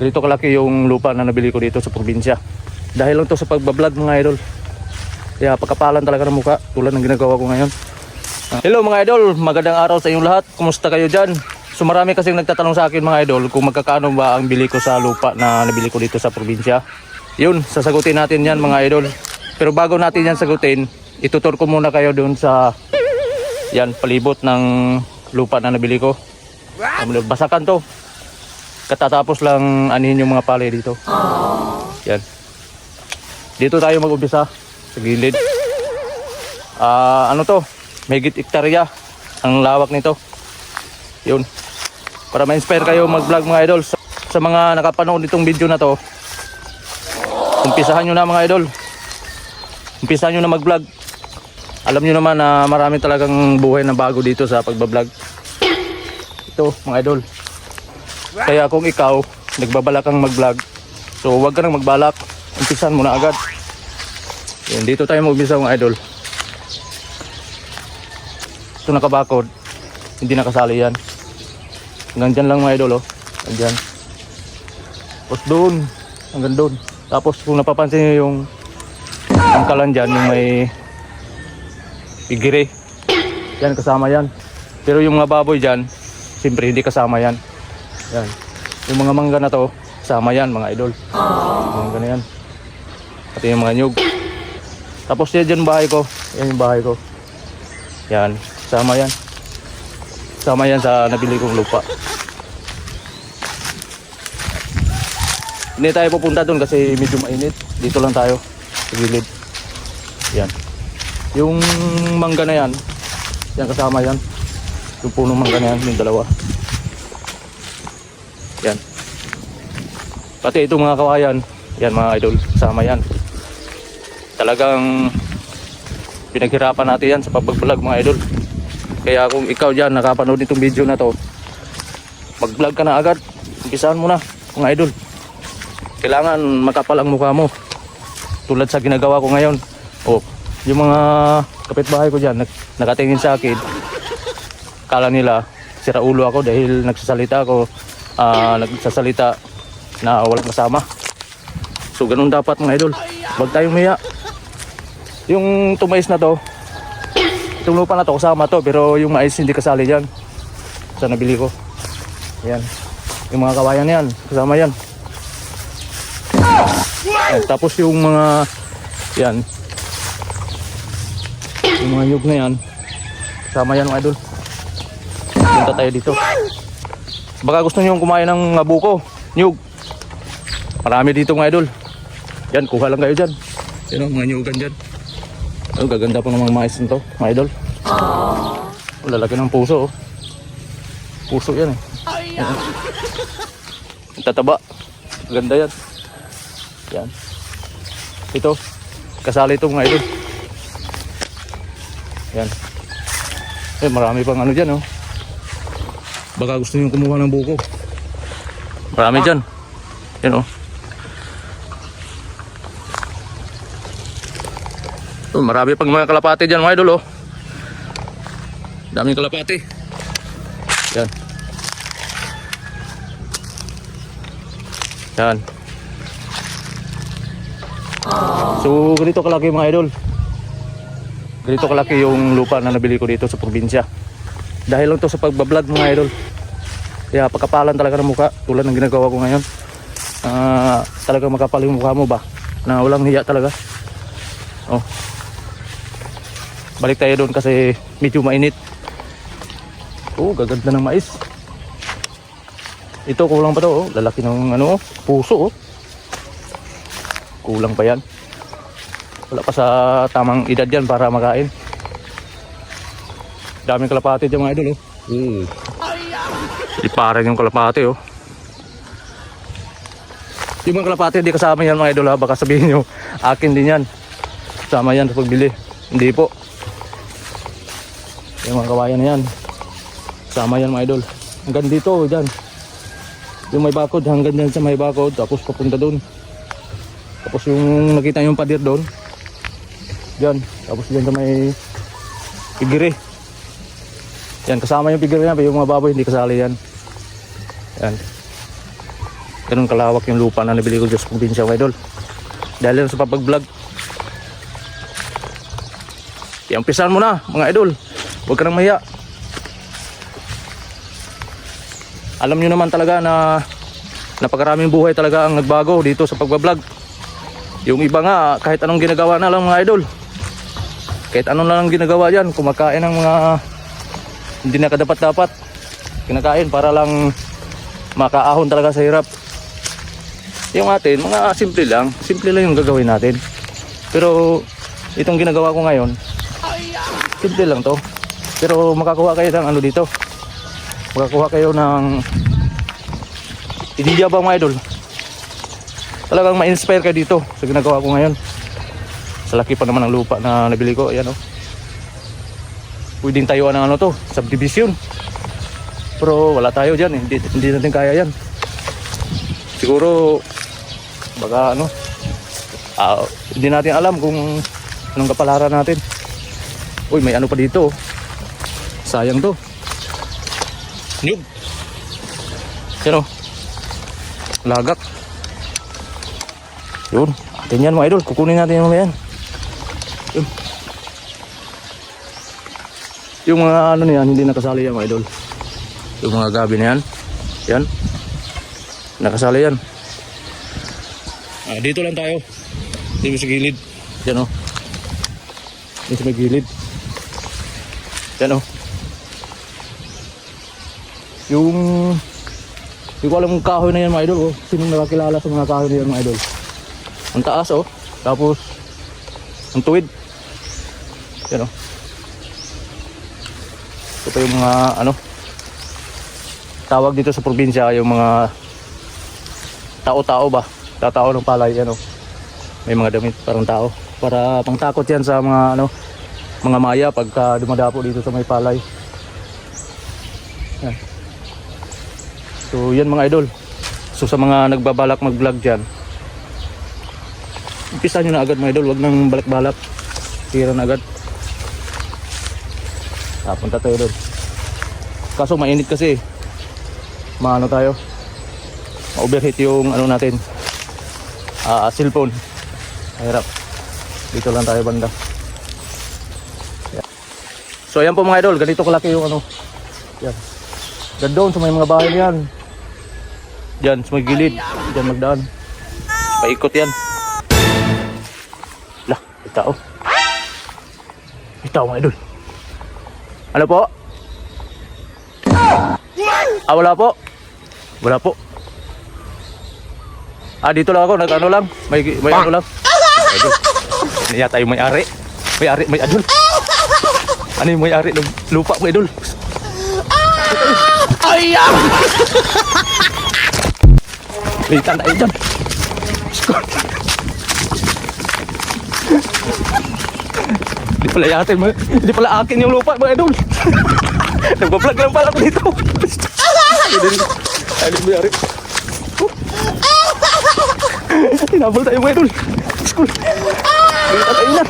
Ganito kalaki yung lupa na nabili ko dito sa probinsya. Dahil lang to sa pagbablog mga idol. Kaya pagkapalan talaga ng mukha tulad ng ginagawa ko ngayon. Ah, Hello mga idol, magandang araw sa inyong lahat. Kumusta kayo dyan? So marami kasing nagtatanong sa akin mga idol kung magkakano ba ang bili ko sa lupa na nabili ko dito sa probinsya. Yun, sasagutin natin yan mga idol. Pero bago natin yan sagutin, itutur ko muna kayo dun sa yan, palibot ng lupa na nabili ko. Basakan to. Katatapos lang anihin yung mga palay dito. Yan. Dito tayo mag-umpisa sa gilid. Ah, ano to? Megit ektarya ang lawak nito. Yun. Para ma-inspire kayo mag-vlog mga idol sa, sa mga nakapanood nitong video na to. Umpisahan nyo na mga idol. Umpisahan nyo na mag-vlog. Alam nyo naman na marami talagang buhay na bago dito sa pagbablog. Ito mga idol. Kaya kung ikaw nagbabalak kang mag-vlog, so huwag ka nang magbalak. Umpisahan mo na agad. Yan, dito tayo mag-umpisa mga idol. Ito nakabakod. Hindi nakasali yan. Hanggang dyan lang mga idol oh. Hanggang. Tapos doon. Hanggang doon. Tapos kung napapansin nyo yung angkalan dyan, yung may pigire. Yan kasama yan. Pero yung mga baboy dyan, siyempre hindi kasama yan. Yan. Yung mga mangga na to, kasama yan mga idol. Mangga na yan. Pati yung mga nyug. Tapos yan dyan bahay ko. Yan yung bahay ko. Yan. Kasama yan. Kasama yan sa nabili kong lupa. Hindi tayo pupunta doon kasi medyo mainit. Dito lang tayo. Sa gilid. Yan. Yung mangga na yan. Yan kasama yan. Yung punong mangga na yan. Yung dalawa. Yan. Pati itong mga kawayan. Yan mga idol. Kasama yan. Talagang pinaghirapan natin yan sa pagbablog mga idol. Kaya kung ikaw dyan nakapanood itong video na to, mag-vlog ka na agad. Umpisahan mo na mga idol. Kailangan makapal ang mukha mo. Tulad sa ginagawa ko ngayon. O, yung mga kapitbahay ko dyan, nag, nakatingin sa akin. Kala nila, sira ulo ako dahil nagsasalita ako, ah, nagsasalita na walang kasama. So, ganun dapat mga idol. Huwag tayong miya. Yung tumais na to, itong lupa na to, kasama to, pero yung mais hindi kasali dyan. Sa nabili ko. Yan. Yung mga kawayan yan, kasama yan. Yan, tapos yung mga, yan. Yung mga nyug na yan, kasama yan mga idol. Punta tayo dito. Baka gusto nyo kumain ng abuko, nyug. Marami dito mga idol. Yan, kuha lang kayo dyan. Yan o, mga nyugan dyan. Oh, gaganda pa ng mga mais nito, mga idol. Oh, lalaki ng puso, oh. Puso yan, eh. Yan. Ang tataba. Ganda yan. Yan. Ito, kasali ito mga idol. Yan. Eh, marami pang ano dyan, oh. Baka gusto nyo kumuha ng buko. Marami dyan. Yan, oh. Oh, marami pang mga kalapati dyan mga idol oh. Daming kalapati. Yan. Yan. So, ganito kalaki mga idol. Ganito kalaki yung lupa na nabili ko dito sa probinsya. Dahil lang to sa pagbablog mga idol. Kaya pagkapalan talaga ng mukha tulad ng ginagawa ko ngayon. Ah, talaga makapal yung mukha mo ba? Na walang hiya talaga. Oh. Balik tayo doon kasi medyo mainit. Oh, gaganda ng mais. Ito kulang pa to, oh. Lalaki ng ano, puso, oh. Kulang pa yan. Wala pa sa tamang edad yan para makain. Daming kalapati dyan mga idol, oh. Mm. Iparan yung kalapati, oh. Yung mga kalapati, hindi kasama yan mga idol, ha. Baka sabihin nyo, akin din yan. Kasama yan sa pagbili. Hindi po. Yung mga kawayan yan. Sama yan mga idol. Hanggang dito, dyan. Yung may bakod, hanggang dyan sa may bakod. Tapos papunta doon. Tapos yung nakita yung padir doon. Dyan. Tapos dyan sa may pigiri. Yan, kasama yung pigiri na. Yung mga baboy, hindi kasali yan. Yan. Ganun kalawak yung lupa na nabili ko dyan sa probinsya mga idol. Dahil sa papag-vlog. Iampisan mo na mga idol. Huwag ka nang mahiya. Alam nyo naman talaga na napakaraming buhay talaga ang nagbago dito sa pagbablog. Yung iba nga kahit anong ginagawa na lang mga idol. Kahit anong lang ginagawa dyan, kumakain ng mga hindi na kadapat dapat. Kinakain para lang makaahon talaga sa hirap. Yung atin, mga simple lang. Simple lang yung gagawin natin. Pero itong ginagawa ko ngayon, simple lang to. Pero makakuha kayo ng ano dito. Makakuha kayo ng ideya ba mga idol? Talagang ma-inspire kayo dito sa ginagawa ko ngayon. Sa laki pa naman ng lupa na nabili ko. Ayan o. Pwedeng tayuan ng ano to, subdivision. Pero wala tayo dyan. Hindi, hindi natin kaya yan. Siguro, baka ano, ah, hindi natin alam kung anong kapalaran natin. Uy, may ano pa dito. oh. Sayang to. Niyog. Yan o. Lagak. Yun. Atin yan mga idol. Kukunin natin yung mga yan. Yun. Yung mga ano na yan, hindi nakasali yan mga idol. Yung mga gabi na yan. Yan. Nakasali yan. Ah, dito lang tayo. Dito sa gilid. Yan o. Dito sa may gilid. Yan o. Yung hindi ko alam kung kahoy na yan mga idol oh. Sino nakakilala sa mga kahoy na yan mga idol? Ang taas oh. Tapos ang tuwid. Yan oh. Ito yung mga ano tawag dito sa probinsya yung mga tao-tao ba? Tatao ng palay yan oh. May mga damit parang tao para pangtakot yan sa mga ano mga maya pagka dumadapo dito sa may palay. Yan. So yan mga idol. So sa mga nagbabalak mag-vlog dyan, umpisa nyo na agad mga idol, wag nang balak-balak. Tira na agad. Ah, punta tayo doon. Kaso mainit kasi. Maano tayo? Ma-overheat yung ano natin. Ah, cellphone. Mahirap. Dito lang tayo banda. Yan. So ayan po mga idol, ganito kalaki yung ano. Yan. Diyan doon sa may mga bahay yan. Diyan sa may gilid. Diyan magdaan. Paikot yan. Lah, tao. May tao mga idol. Ano po? Ah, wala po. Wala po. Ah, dito lang ako. Nag-ano lang. May, may ano lang. Idol. Yata yung may-ari? May-ari, may idol. Ano yung may-ari ng lupa mo, idol? Ay! May tanda yun dyan. Hindi pala yatin mo. Hindi pala akin yung lupa mga idol. Nagpa-vlog lang pala ako dito. Ay, hindi may-ari. Tinabol tayo mga idol. School. May tanda yun na.